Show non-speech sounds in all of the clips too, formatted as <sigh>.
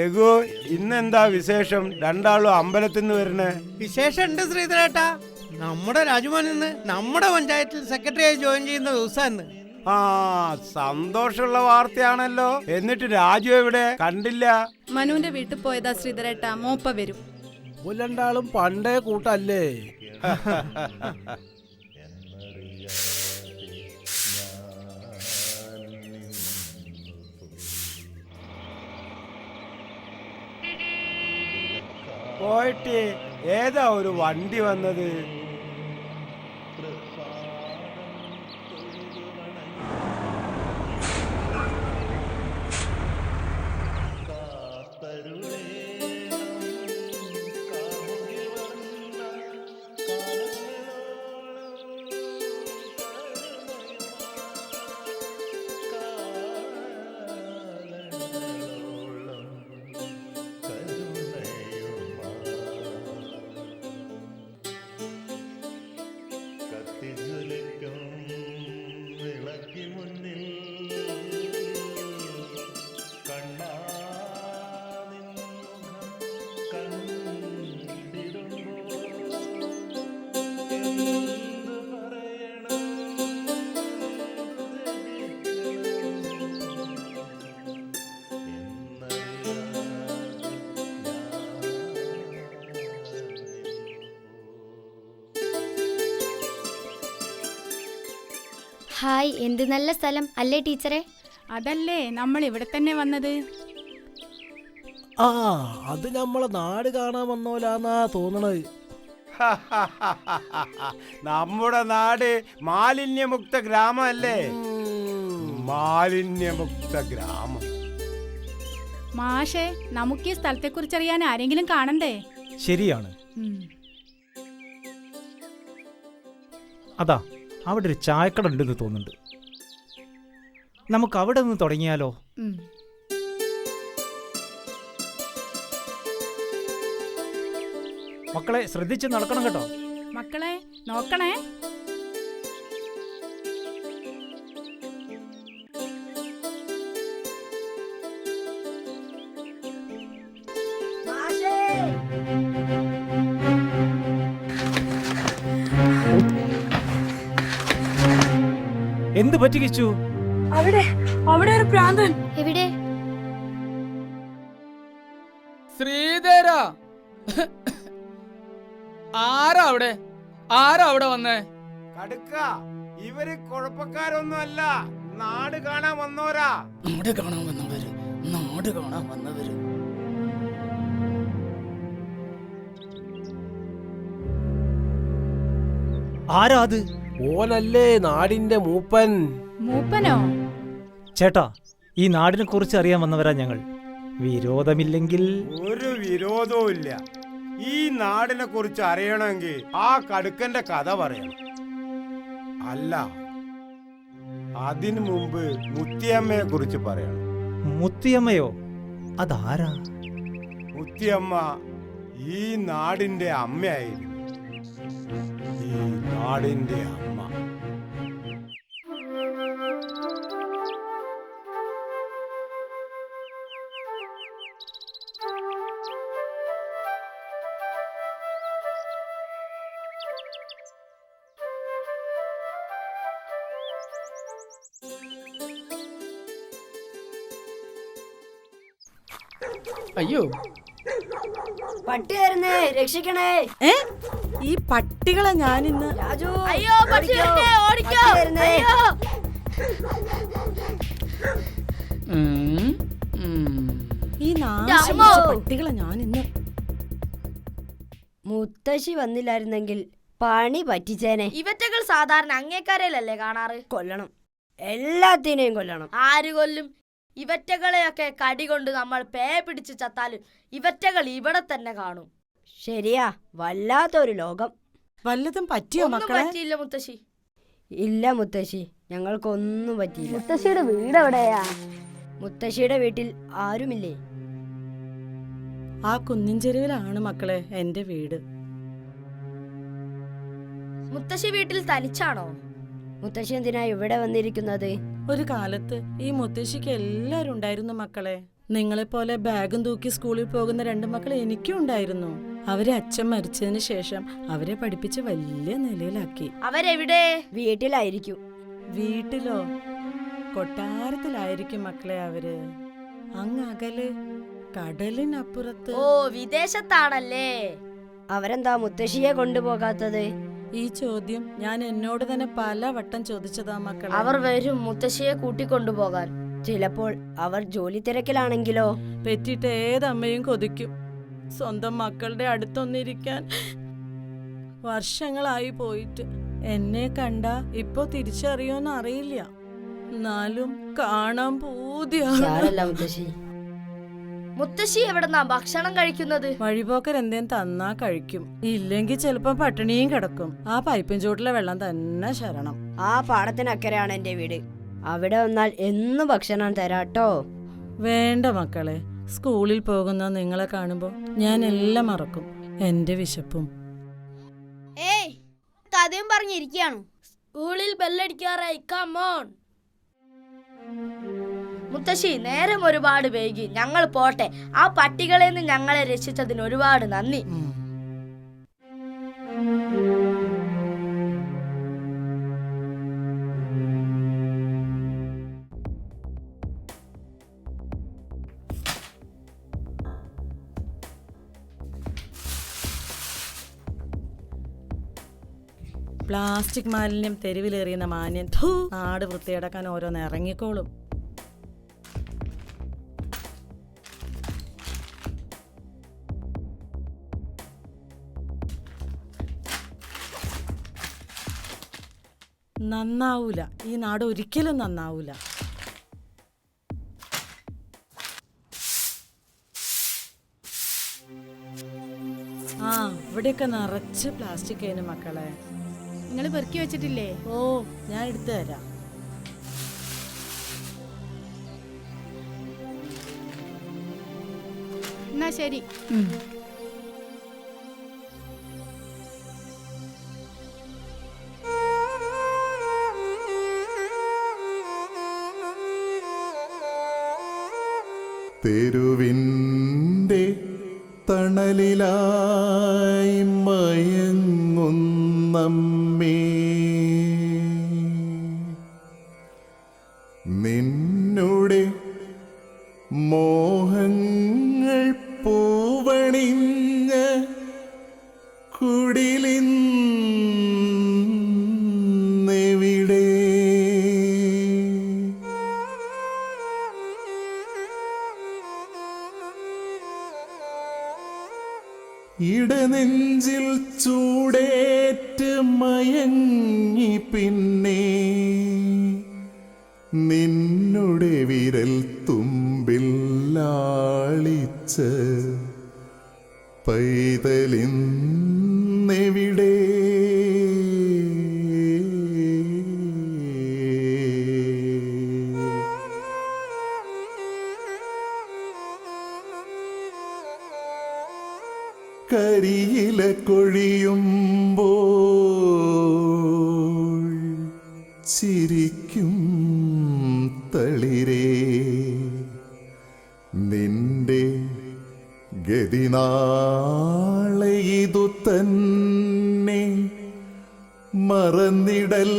രഘു ഇന്നെന്താ വിശേഷം? രണ്ടാളും അമ്പലത്തിൽ നിന്ന് വരണേ വിശേഷം ഉണ്ട് ശ്രീധരേട്ടാ. നമ്മുടെ രാജുമോൻ ഇന്ന് നമ്മുടെ പഞ്ചായത്തിൽ സെക്രട്ടറിയായി ജോയിൻ ചെയ്യുന്ന ദിവസം ആ സന്തോഷമുള്ള വാർത്തയാണല്ലോ. എന്നിട്ട് രാജു എവിടെ? കണ്ടില്ല. മനുവിന്റെ വീട്ടിൽ പോയതാ ശ്രീധരേട്ട. മോപ്പ വരും. രണ്ടാളും പണ്ടേ കൂട്ടല്ലേ? <laughs> പോയിട്ട് ഏതാ ഒരു വണ്ടി വന്നത്? ഹായ് എന്ത് നല്ല സ്ഥലം. അല്ലേ ടീച്ചറെ? അതല്ലേ നമ്മൾ ഇവിടെ തന്നെ വന്നത്. ആ അത് നമ്മളെ നാട് കാണാൻ വന്നോലാന്നാ തോന്നണത്. നമ്മുടെ നാട് മാലിന്യമുക്ത ഗ്രാമമല്ലേ? മാലിന്യമുക്ത ഗ്രാമം. മാഷേ നമുക്ക് ഈ സ്ഥലത്തെ കുറിച്ച് അറിയാൻ ആരെങ്കിലും കാണണ്ടേ? ശരിയാണ്. ഉം. അതാ അവിടെ ഒരു ചായക്കട ഉണ്ടെന്ന് തോന്നുന്നുണ്ട്. നമുക്ക് അവിടെ നിന്ന് തുടങ്ങിയാലോ? മക്കളെ ശ്രദ്ധിച്ച് നടക്കണം കേട്ടോ. മക്കളെ നോക്കണേ. എന്ത് പറ്റിക്കിച്ചു അവിടെ അവിടെ ഒരു പ്രാന്തൻ. എവിടെ? ശ്രീധര. ആരാ അവിടെ? ആരാ അവിടെ വന്നേ? കടുക്ക ഇവർ കുഴപ്പക്കാരൊന്നുമല്ല. നാട് കാണാൻ വന്നോരാ നാട് കാണാൻ വന്നവര്. നാട് കാണാൻ വന്നവര്. ആരാ അത്? ഓനല്ലേ നാടിന്റെ മൂപ്പൻ? മൂപ്പനോ? ചേട്ടാ ഈ നാടിനെ കുറിച്ച് അറിയാൻ വന്നവരാ ഞങ്ങൾ. വിരോധമില്ലെങ്കിൽ ഒരു വിരോധവും ഇല്ല. ഈ നാടിനെ കുറിച്ച് അറിയണമെങ്കിൽ ആ കടുക്കന്റെ കഥ പറയണം. അല്ല അതിനു മുമ്പ് മുത്തിയമ്മയെ കുറിച്ച് പറയണം. മുത്തിയമ്മയോ? അതാരാ? മുത്തിയമ്മ ഈ നാടിന്റെ അമ്മയായിരുന്നു. ഈ നാടിന്റെ അമ്മ. അയ്യോ. പട്ടി വരുന്നേ രക്ഷിക്കണേ. ഏ? ഈ പട്ടികളെ ഞാൻ രാജു അയ്യോ പട്ടി വരുന്നേ ഓടിക്കോ. അയ്യോ. ഉം, ഉം. ഈ നാശം അമ്മോ. പിടിച്ച പട്ടികളെ ഞാനിന്ന് മുത്തശ്ശി വന്നില്ലായിരുന്നെങ്കിൽ പണി പറ്റിച്ചേനെ. ഇവറ്റകൾ സാധാരണ അങ്ങേക്കാരല്ലേ കാണാറ്? കൊല്ലണം. എല്ലാത്തിനെയും കൊല്ലണം. ആര് കൊല്ലും? ഇവറ്റകളെയൊക്കെ കടി കൊണ്ട് നമ്മൾ പേ പിടിച്ച് ചത്താലും ഇവറ്റകൾ ഇവിടെ തന്നെ കാണും. ശരിയാ വല്ലാത്തൊരു ലോകം. വല്ലതും പറ്റിയോ ഒന്നും മക്കളെ? പറ്റിയില്ല മുത്തശ്ശി. ഇല്ല മുത്തശ്ശി ഞങ്ങൾക്കൊന്നും പറ്റിയില്ല. മുത്തശ്ശിയുടെ വീട് എവിടെയാ? മുത്തശ്ശിയുടെ വീട്ടിൽ ആരുമില്ലേ? ആ കുന്നിൻ ചെരുവിലാണ് മക്കളെ എന്റെ വീട്. മുത്തശ്ശി വീട്ടിൽ തനിച്ചാണോ? മുത്തശ്ശി എന്തിനാ ഇവിടെ വന്നിരിക്കുന്നത്? ഒരു കാലത്ത് ഈ മുത്തശ്ശിക്ക് എല്ലാരും ഉണ്ടായിരുന്നു മക്കളെ. നിങ്ങളെപ്പോലെ ബാഗും തൂക്കി സ്കൂളിൽ പോകുന്ന രണ്ട് മക്കൾ എനിക്കും ഉണ്ടായിരുന്നു. അവരെ അച്ഛൻ മരിച്ചതിന് ശേഷം അവരെ പഠിപ്പിച്ച് വലിയ നിലയിലാക്കി. അവരെവിടെ? വീട്ടിലായിരിക്കും. വീട്ടിലോ? കൊട്ടാരത്തിലായിരിക്കും മക്കളെ അവർ. അങ്ങ് അകൽ കടലിനപ്പുറത്ത്. ഓ വിദേശത്താണല്ലേ? അവരെന്താ മുത്തശ്ശിയെ കൊണ്ടുപോകാത്തത്? ഈ ചോദ്യം ഞാൻ എന്നോട് തന്നെ പല വട്ടം ചോദിച്ചതാ മക്കൾ അവർ വരും മുത്തശ്ശിയെ കൂട്ടിക്കൊണ്ടുപോകാൻ. ചിലപ്പോൾ അവർ ജോലി തിരക്കിലാണെങ്കിലോ? പെറ്റിട്ട് ഏതമ്മയും കൊതിക്കും. സ്വന്തം മക്കളുടെ അടുത്തൊന്നിരിക്കാൻ വർഷങ്ങളായി പോയിട്ട്. എന്നെ കണ്ട ഇപ്പൊ തിരിച്ചറിയോന്ന് അറിയില്ല എന്നാലും കാണാൻ പൂതിയാണ്. മുത്തശ്ശി. മുത്തശ്ശി എവിടെന്നാ ഭക്ഷണം കഴിക്കുന്നത്? വഴിപോക്കർ എന്തേലും തന്നാ കഴിക്കും. ഇല്ലെങ്കിൽ ചിലപ്പോ പട്ടിണിയും കിടക്കും. ആ പൈപ്പിൻ ചൂട്ടിലെ വെള്ളം തന്നെ ശരണം. ആ പാടത്തിനക്കരെയാണ് എന്റെ വീട്. അവിടെ വന്നാൽ എന്നും ഭക്ഷണം തരാട്ടോ. വേണ്ട മക്കളെ സ്കൂളിൽ പോകുന്ന നിങ്ങളെ കാണുമ്പോൾ ഞാൻ എല്ലാം മറക്കും. എന്റെ വിശപ്പും. ഏയ് കഥയും പറഞ്ഞിരിക്കുകയാണ്. സ്കൂളിൽ ബെല്ലടിക്കാറായി കമോൺ മുത്തശ്ശി നേരം ഒരുപാട് വൈകി. ഞങ്ങൾ പോട്ടെ. ആ പട്ടികളിൽ നിന്ന് ഞങ്ങളെ രക്ഷിച്ചതിന് ഒരുപാട് നന്ദി. പ്ലാസ്റ്റിക് മാലിന്യം തെരുവിലെറിയുന്ന മാന്യൻ. നാട് വൃത്തിയടക്കാൻ ഓരോന്ന് ഇറങ്ങിക്കോളും. നന്നാവൂല. ഈ നാട് ഒരിക്കലും നന്നാവൂല. ആ ഇവിടെയൊക്കെ നിറച്ച് പ്ലാസ്റ്റിക് അതിന് മക്കളെ. നിങ്ങൾ പെറുക്കി വെച്ചിട്ടില്ലേ? ഓ ഞാൻ എടുത്തു തരാം. എന്നാ ശരി. തെരുവിന്റെ തണലിലായി in മറന്നിടൽ.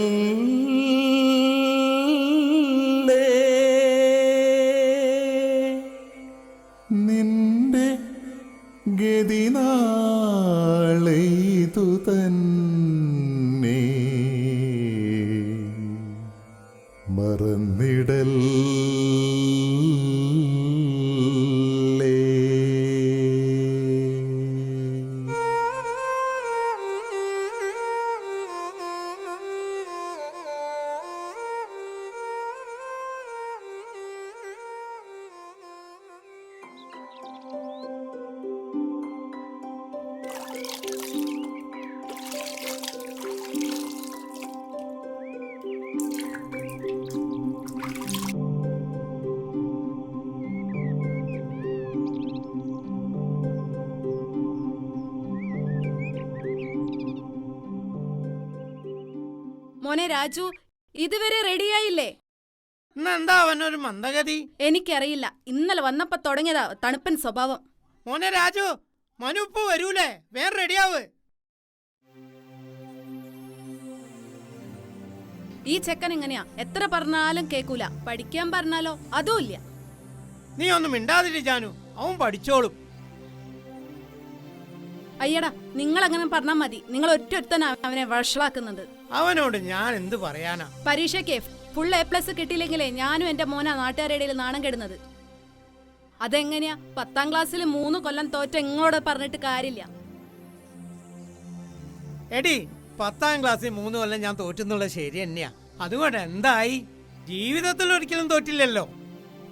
മോനെ രാജു ഇതുവരെ റെഡിയായില്ലേ? അവനൊരു മന്ദഗതി? എനിക്കറിയില്ല. ഇന്നലെ വന്നപ്പോ തുടങ്ങിയതാ തണുപ്പൻ സ്വഭാവം. മോനെ രാജു മനു ഇപ്പൊ വരൂലേ? വേറെ റെഡിയാവ്. ഈ ചെക്കൻ എങ്ങനെയാ? എത്ര പറഞ്ഞാലും കേക്കൂല. പഠിക്കാൻ പറഞ്ഞാലോ? അതും ഇല്ല. നീ ഒന്നും മിണ്ടാതിരി ജാനു. അവൻ പഠിച്ചോളും. അയ്യടാ നിങ്ങൾ അങ്ങനെ പറഞ്ഞാൽ മതി. നിങ്ങൾ ഒറ്റ അവനെ വഷളാക്കുന്നത്. അവനോട് ഞാൻ എന്ത് പറയാനാ? പരീക്ഷയ്ക്ക് ഫുൾ എ പ്ലസ് കിട്ടിയില്ലെങ്കിലേ ഞാനും എന്റെ മോനാ നാട്ടുകാരുടെ ഇടയിൽ നാണം കെടുന്നത്. അതെങ്ങനെയാ? പത്താം ക്ലാസ്സിൽ മൂന്ന് കൊല്ലം തോറ്റ എങ്ങോട് പറഞ്ഞിട്ട് കാര്യമില്ല. എടി പത്താം ക്ലാസ്സിൽ മൂന്ന് കൊല്ലം ഞാൻ തോറ്റെന്നുള്ളത് ശരി തന്നെയാ. അതുകൊണ്ട് എന്തായി? ജീവിതത്തിൽ ഒരിക്കലും തോറ്റില്ലല്ലോ.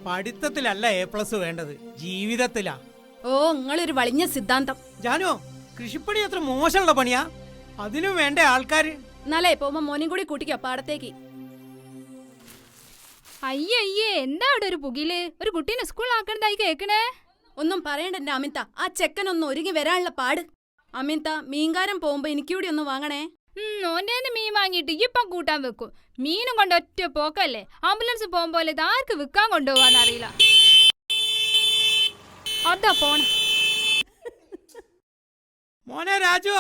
പഠിത്തത്തിലല്ല എ പ്ലസ് വേണ്ടത്. ജീവിതത്തിലാ. ഓ നിങ്ങളൊരു വളിഞ്ഞ സിദ്ധാന്തം. ജാനോ കൃഷിപ്പണി അത്ര മോശമുള്ള പണിയാ? അതിനും വേണ്ട ആൾക്കാര് എന്നാലേ പോകുമ്പോ മോനും കൂടി കൂട്ടിക്കോ പാടത്തേക്ക്. അയ്യേ അയ്യേ എന്താ അവിടെ ഒരു പുകിൽ? ഒരു കുട്ടീനെ സ്കൂളിലാക്കണതായി കേക്കണേ? ഒന്നും പറയണ്ട എന്റെ അമിത. ആ ചെക്കൻ ചെക്കനൊന്ന് ഒരുങ്ങി വരാനുള്ള പാട്. അമിത മീൻകാരം പോകുമ്പോ എനിക്ക് കൂടി ഒന്ന് വാങ്ങണേ. ഓന്റെ മീൻ വാങ്ങിയിട്ട് ഇപ്പം കൂട്ടാൻ വെക്കും. മീനും കൊണ്ട് ഒറ്റ പോക്കല്ലേ? ആംബുലൻസ് പോകുമ്പോലെ ഇത് ആർക്ക് വിൽക്കാൻ അറിയില്ല. അതാ പോണ. മോനെ രാജു.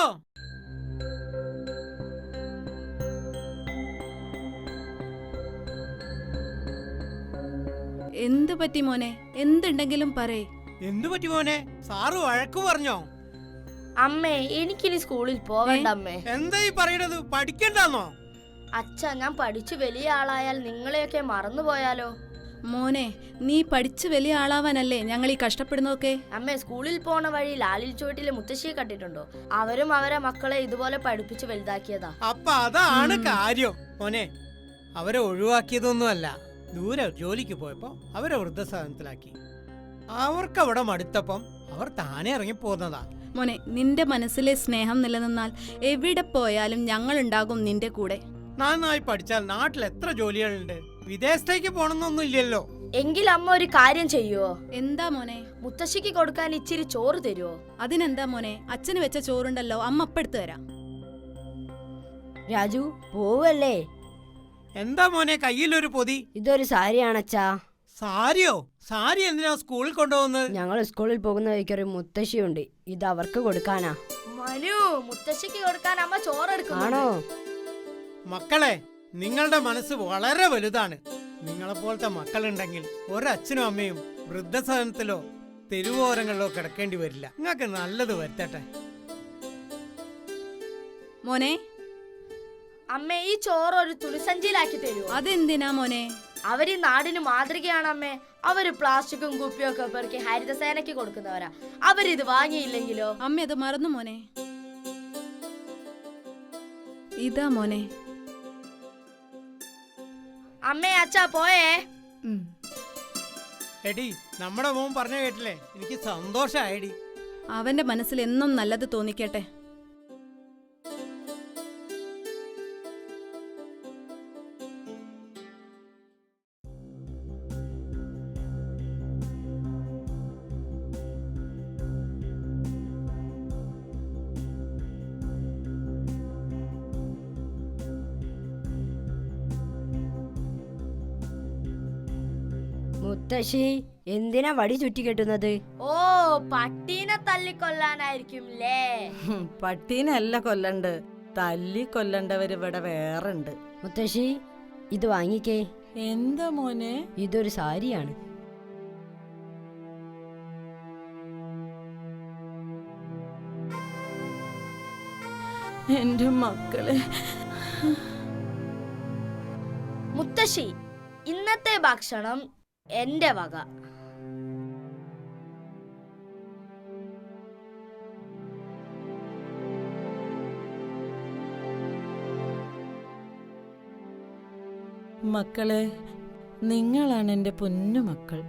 എന്ത് പറ്റി മോനെ? എന്തുണ്ടെങ്കിലും പറയേ. എന്തു പറ്റി മോനെ? സാറ് വഴക്ക് പറഞ്ഞോ? അമ്മേ എനിക്കിനി സ്കൂളിൽ പോവണ്ട അമ്മേ എന്താ ഈ പറയണത്? പഠിക്കണ്ടെന്നോ? അച്ഛ ഞാൻ പഠിച്ചു വലിയ ആളായാൽ നിങ്ങളെയൊക്കെ മറന്നുപോയാലോ മോനെ നീ പഠിച്ചു വലിയ ആളാവാനല്ലേ ഞങ്ങൾ ഈ കഷ്ടപ്പെടുന്നതൊക്കെ? അമ്മേ സ്കൂളിൽ പോണ വഴി ലാലിൽ ചുവട്ടിലെ മുത്തശ്ശിയെ കണ്ടിട്ടുണ്ടോ? അവരും അവരെ മക്കളെ ഇതുപോലെ പഠിപ്പിച്ച് വലുതാക്കിയതാ. അപ്പൊ അതാണ് കാര്യം. മോനെ അവരെ ഒഴിവാക്കിയതൊന്നുമല്ല. ദൂരെ ജോലിക്ക് പോയപ്പോൾ അവരെ വൃദ്ധസാധനത്തിലാക്കി. അവർക്ക് അവിടെ മടുത്തപ്പം അവർ താനെ ഇറങ്ങിപ്പോന്നതാ മോനെ നിന്റെ മനസ്സിലെ സ്നേഹം നിലനിന്നാൽ എവിടെ പോയാലും ഞങ്ങൾ ഉണ്ടാകും നിന്റെ കൂടെ. നന്നായി പഠിച്ചാൽ നാട്ടിൽ എത്ര ജോലികളുണ്ട്? വിദേശത്തേക്ക് പോണമെന്നൊന്നും ഇല്ലല്ലോ. എങ്കിൽ അമ്മ ഒരു കാര്യം ചെയ്യുവോ? എന്താ മോനെ? മുത്തശ്ശിക്ക് കൊടുക്കാൻ ഇച്ചിരി ചോറ് തരുവോ? അതിനെന്താ മോനെ? അച്ഛന് വെച്ച ചോറുണ്ടല്ലോ അമ്മ അപ്പെടുത്തു തരാം. രാജു പോവല്ലേ? എന്താ മോനെ കയ്യിലൊരു പൊതി? ഇതൊരു സാരിയാണച്ചാ സാരിയോ? സാരി എന്തിനാ സ്കൂളിൽ കൊണ്ടുപോകുന്നത്? ഞങ്ങൾ സ്കൂളിൽ പോകുന്ന വഴിക്കൊരു മുത്തശ്ശിയുണ്ട്. ഇത് അവർക്ക് കൊടുക്കാനാ. മനു മുത്തശ്ശിക്ക് കൊടുക്കാൻ അമ്മ ചോറെടുക്കുന്നു ആണോ? മക്കളെ നിങ്ങളുടെ മനസ്സ് വളരെ വലുതാണ്. നിങ്ങളെ നിങ്ങളെപ്പോലത്തെ മക്കളുണ്ടെങ്കിൽ ഒരച്ഛനും അമ്മയും വൃദ്ധസദനത്തിലോ തെരുവോരങ്ങളിലോ കിടക്കേണ്ടി വരില്ല. നിങ്ങൾക്ക് നല്ലത് വരുത്തട്ടെ. മോനെ അമ്മ ഈ ചോറ് ഒരു തുണിസഞ്ചിയിലാക്കി തരൂ അതെന്തിനാ മോനെ? അവർ നാടിന് മാതൃകയാണ് അമ്മേ അവർ പ്ലാസ്റ്റിക്കും കുപ്പിയും ഒക്കെ പെറുക്കി ഹരിതസേനയ്ക്ക് കൊടുക്കുന്നവരാ. അവരിത് വാങ്ങിയില്ലെങ്കിലോ? അമ്മ അത് മറന്നു മോനെ. ഇതാ മോനെ. അമ്മേ അച്ഛാ പോയേ. എടി നമ്മുടെ മോൻ പറഞ്ഞു കേട്ടില്ലേ? എനിക്ക് സന്തോഷായി അവന്റെ മനസ്സിൽ എന്നും നല്ലത് തോന്നിക്കട്ടെ. മുത്തശ്ശി എന്തിനാ വടി ചുറ്റി കെട്ടുന്നത്? ഓ പട്ടീനെ തല്ലിക്കൊല്ലാനായിരിക്കും ലേ പട്ടീനല്ല കൊല്ലണ്ട്. തല്ലി കൊല്ലണ്ടവര് ഇവിടെ വേറെ ഉണ്ട് മുത്തശ്ശി ഇത് വാങ്ങിക്കേ. എന്താ മോനെ? ഇതൊരു സാരിയാണ്. എന്റെ മക്കളെ. മുത്തശ്ശി ഇന്നത്തെ ഭക്ഷണം എന്റെ വക. മക്കളെ നിങ്ങളാണ് എന്റെ പൊന്നു മക്കൾ.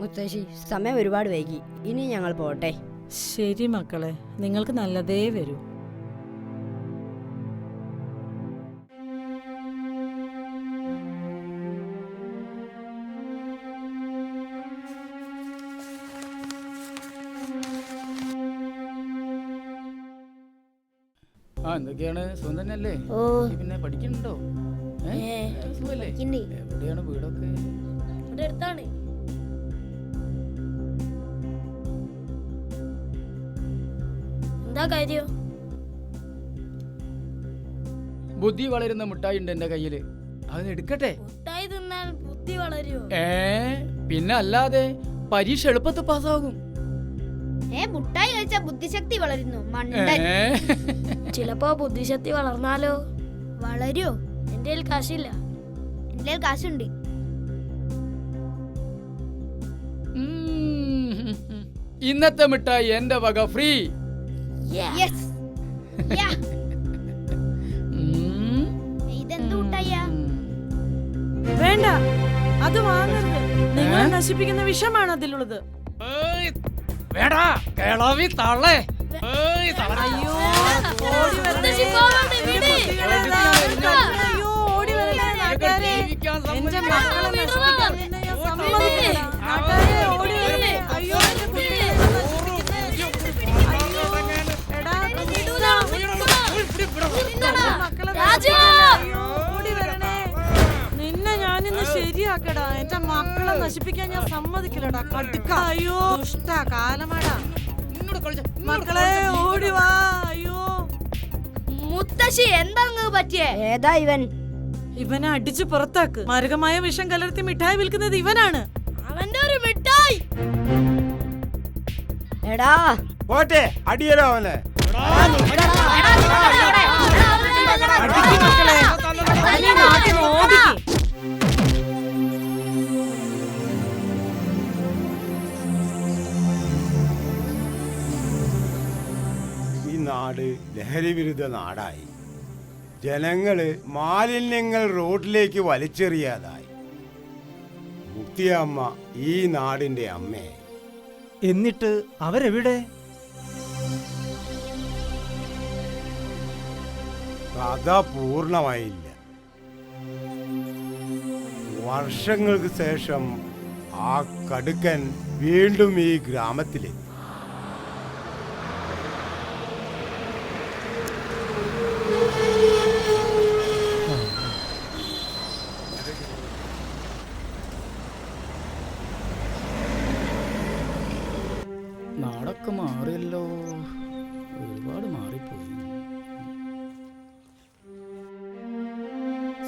മുത്തശ്ശി സമയം ഒരുപാട് വൈകി. ഇനി ഞങ്ങൾ പോട്ടെ ശരി മക്കളെ നിങ്ങൾക്ക് നല്ലതേ വരൂ. എന്തൊക്കെയാണ്? സുഖം തന്നെയല്ലേ? ഓ. പിന്നെ? സുഖല്ലേ? എവിടെയാണ് വീടൊക്കെ? ഇവിടെ അടുത്താണ്. എന്താ കാര്യം? ബുദ്ധി വളരുന്ന മുട്ടായി ഉണ്ട് എന്റെ കയ്യിൽ. അത് എടുക്കട്ടെ? മുട്ടായി തിന്നാൽ ബുദ്ധി വളരുമോ ഏ പിന്നെ അല്ലാതെ പരീക്ഷ എളുപ്പത്തിൽ പാസ്സാകും. ഏ മുട്ടായി കഴിച്ച ബുദ്ധിശക്തി വളരുന്നു. മണ്ടൻ? ചിലപ്പോ ബുദ്ധിശക്തി വളർന്നാലോ? വളരോ? എന്റെ കയ്യിൽ കാശില്ല. എന്റെ കയ്യിൽ കാശുണ്ട്. ഉം. ഇന്നത്തെ മിഠായി എന്റെ വക ഫ്രീ. യെസ് ഉം. ഇതെന്ത് മുട്ടായിയാ വേണ്ട. അത് വാങ്ങരുത്. നിങ്ങൾ നശിപ്പിക്കുന്ന വിഷമാണ് അതിലുള്ളത്. വേടാ കേളാവി തള്ളേ. ഏയ്, ഞാനിന്ന് എന്റെ മക്കളെ നശിപ്പിക്കാൻ ഞാൻ സമ്മതിക്കില്ലടാ കടുക്ക അയ്യോ ഇഷ്ട കാലമാടാ മക്കളെ ഓടി വാ അയ്യോ മുത്തശ്ശി എന്താ നിങ്ങൾക്ക് പറ്റിയേ ഏതാ ഇവൻ ഇവനെ അടിച്ചു പുറത്താക്ക് മാരകമായ വിഷം കലർത്തി മിഠായി വിൽക്കുന്നത് ഇവനാണ് അവന്റെ ഒരു മിഠായി എടാ പോട്ടെ അടിയലോ അവനെ മക്കളെ. ലഹരി വിരുദ്ധ നാടായി. ജനങ്ങൾ മാലിന്യങ്ങൾ റോഡിലേക്ക് വലിച്ചെറിയാതായി. മുക്തിയമ്മ ഈ നാടിന്റെ അമ്മയെ എന്നിട്ട് അവരെവിടെ? കഥ പൂർണമായില്ല വർഷങ്ങൾക്ക് ശേഷം ആ കടുക്കൻ വീണ്ടും ഈ ഗ്രാമത്തിലെത്തി.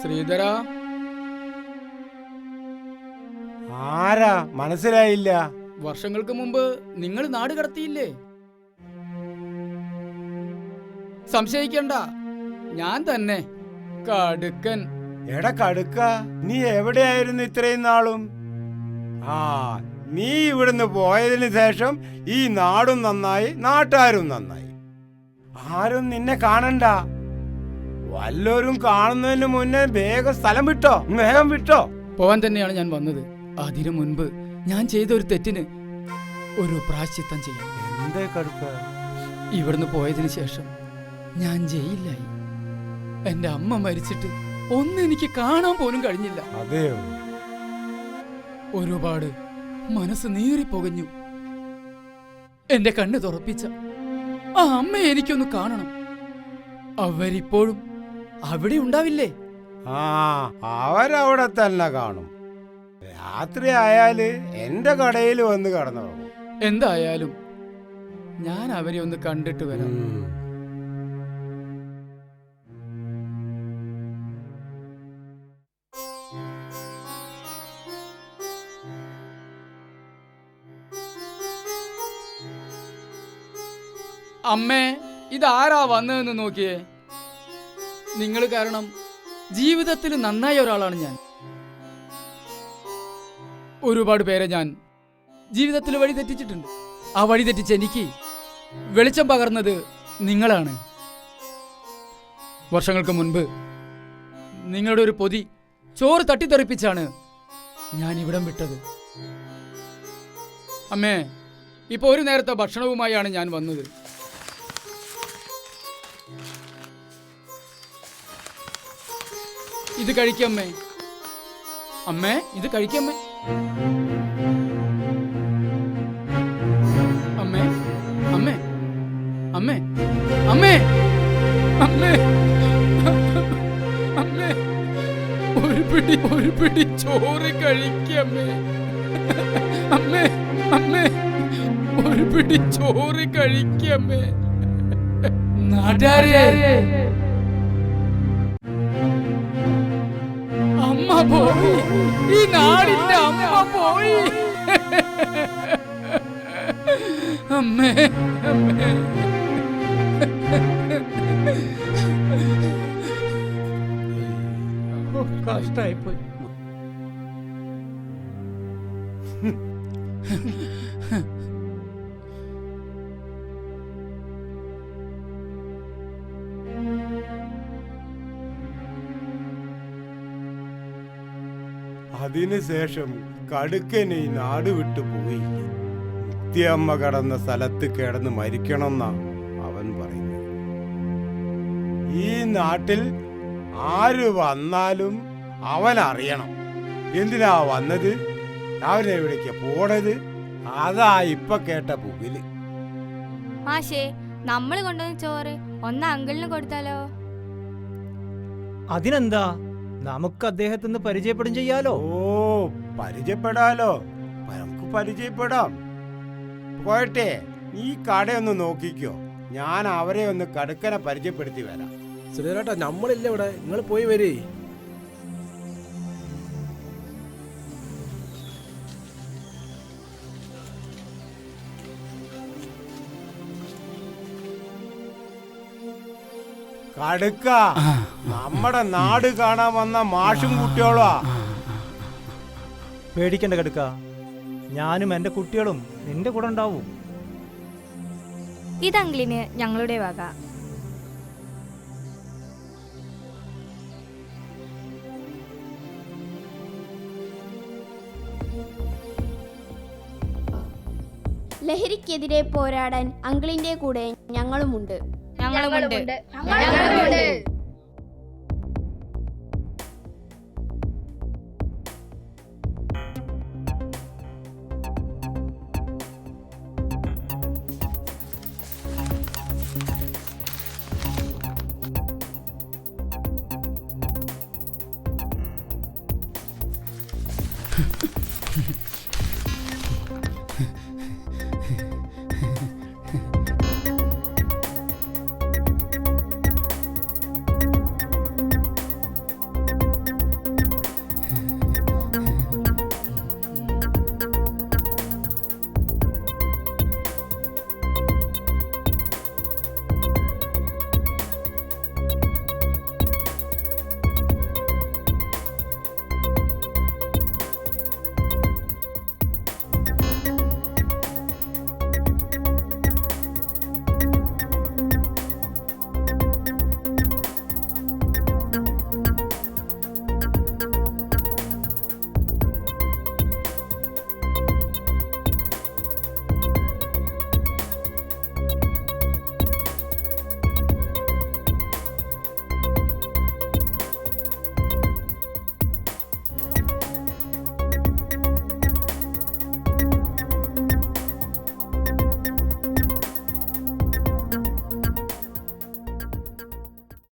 ശ്രീധര. ആരാ? മനസ്സിലായില്ല. വർഷങ്ങൾക്ക് മുമ്പ് നിങ്ങൾ നാട് കടത്തിയില്ലേ? സംശയിക്കണ്ട. ഞാൻ തന്നെ. കടുക്കൻ. എടാ കടുക്ക നീ എവിടെയായിരുന്നു ഇത്രയും നാളും? ആ നീ ഇവിടുന്ന് പോയതിന് ശേഷം ഈ നാടും നന്നായി നാട്ടാരും നന്നായി. ആരും നിന്നെ കാണണ്ട. വല്ലവരും കാണുന്നതിന് മുന്നേ വേഗം സ്ഥലം വിട്ടോ വേഗം വിട്ടോ. പോവാൻ തന്നെയാണ് ഞാൻ വന്നത്. അതിനു മുൻപ് ഞാൻ ചെയ്ത ഒരു തെറ്റിന് ഒരു പ്രാശ്ചിത്തം ചെയ്യാം എന്തേ കടുപ്പ? ഇവിടുന്ന് പോയതിനു ശേഷം ഞാൻ ജയിലിലായി. എന്റെ അമ്മ മരിച്ചിട്ട് ഒന്നും എനിക്ക് കാണാൻ പോലും കഴിഞ്ഞില്ല. അതെയോ? ഒരുപാട് മനസ്സ് നീറിപ്പൊകഞ്ഞു. എന്റെ കണ്ണ് തുറപ്പിച്ച ആ അമ്മയെ എനിക്കൊന്ന് കാണണം. അവരിപ്പോഴും അവിടെ ഉണ്ടാവില്ലേ? ആ അവരവിടെ തന്നെ കാണും. രാത്രി ആയാൽ എന്റെ കടയിൽ വന്ന് കടന്നു എന്തായാലും ഞാൻ അവരെ ഒന്ന് കണ്ടിട്ട് വരാം. അമ്മേ ഇതാരാ വന്നതെന്ന് നോക്കിയേ? നിങ്ങൾ കാരണം ജീവിതത്തിൽ നന്നായ ഒരാളാണ് ഞാൻ. ഒരുപാട് പേരെ ഞാൻ ജീവിതത്തിൽ വഴി തെറ്റിച്ചിട്ടുണ്ട്. ആ വഴി തെറ്റിച്ച് എനിക്ക് വെളിച്ചം പകർന്നത് നിങ്ങളാണ്. വർഷങ്ങൾക്ക് മുൻപ് നിങ്ങളുടെ ഒരു പൊതി ചോറ് തട്ടിത്തെറിപ്പിച്ചാണ് ഞാൻ ഇവിടം വിട്ടത്. അമ്മേ ഇപ്പോൾ ഒരു നേരത്തെ ഭക്ഷണവുമായാണ് ഞാൻ വന്നത്. ഇത് കഴിക്കമ്മേ. അമ്മേ ഇത് കഴിക്കമ്മേ. അമ്മേ അമ്മേ അമ്മേ അമ്മേ അമ്മേ അമ്മേ. ഒരു പിടി ഒരു പിടി ചോറ് കഴിക്കമ്മേ. അമ്മേ അമ്മേ ഒരു പിടി ചോറ് കഴിക്കമ്മേ. നാട്ടാരെ പോയി. ഈ നാടിന്റെ അമ്മ പോയി. അമ്മേ അമ്മേ. കഷ്ടായിപ്പോയി. അതിനുശേഷം കടുക്കനെ ഈ നാട് വിട്ടു പോയി. നിത്യമ്മ കടന്ന സ്ഥലത്ത് കിടന്ന് മരിക്കണമെന്നാ അവൻ പറയുന്നത്. ഈ നാട്ടിൽ ആര് വന്നാലും അവൻ അറിയണം. എന്തിനാ വന്നത്? അവൻ എവിടേക്ക് പോണത്? അതാ ഇപ്പൊ കേട്ട പുകിൽ മാഷേ നമ്മൾ കൊണ്ടുവന്ന ചോറ് ഒന്ന് അങ്കിളിന് കൊടുത്താലോ? അതിനെന്താ? നമുക്ക് അദ്ദേഹത്തിന് പരിചയപ്പെടും ചെയ്യാലോ? ഓ പരിചയപ്പെടാലോ. നമുക്ക് പരിചയപ്പെടാം. പോയട്ടെ നീ കടയൊന്ന് നോക്കിക്കോ. ഞാൻ അവരെ ഒന്ന് കടുക്കനെ പരിചയപ്പെടുത്തി വരാം. സുരേട്ടാ നമ്മളില്ല ഇവിടെ. നിങ്ങൾ പോയി വരേ. കടുക്ക. നമ്മുടെ നാട് കാണാൻ വന്ന മാഷും കുട്ടിയോളാ പേടിക്കണ്ട കടുക്ക. ഞാനും എന്റെ കുട്ടികളും നിന്റെ കൂടെ ഉണ്ടാവും. ഇതങ്കിളിന് ഞങ്ങളുടെ വക. ലഹരിക്കെതിരെ പോരാടാൻ അങ്കിളിന്റെ കൂടെ ഞങ്ങളുമുണ്ട്. ഞങ്ങളുമുണ്ട്.